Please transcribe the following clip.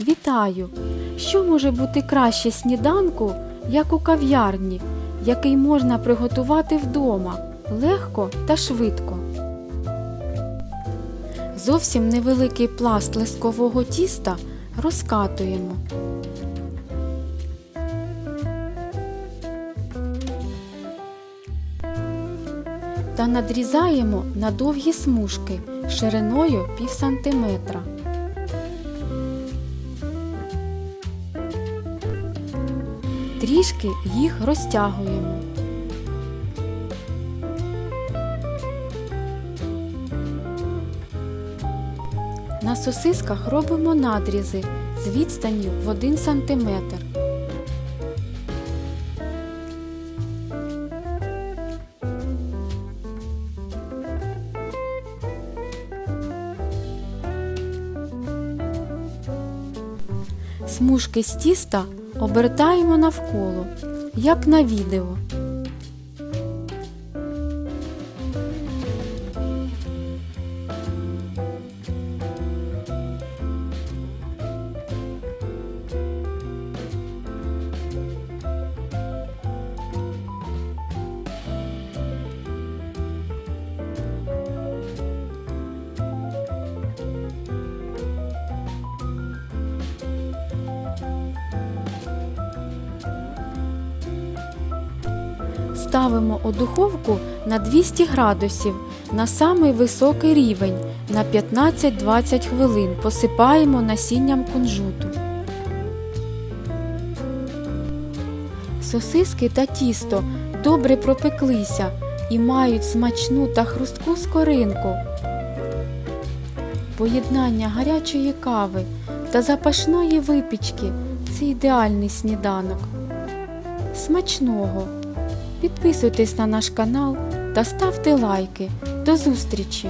Вітаю! Що може бути краще сніданку, як у кав'ярні, який можна приготувати вдома легко та швидко? Зовсім невеликий пласт лискового тіста розкатуємо. Та надрізаємо на довгі смужки шириною пів сантиметра. Трішки їх розтягуємо. На сосисках робимо надрізи з відстанню в 1 см. Смужки з тіста обертаємо навколо, як на відео. Ставимо у духовку на 200 градусів на самий високий рівень на 15-20 хвилин. Посипаємо насінням кунжуту. Сосиски та тісто добре пропеклися і мають смачну та хрустку скоринку. Поєднання гарячої кави та запашної випічки це ідеальний сніданок. Смачного! Підписуйтесь на наш канал та ставте лайки. До зустрічі!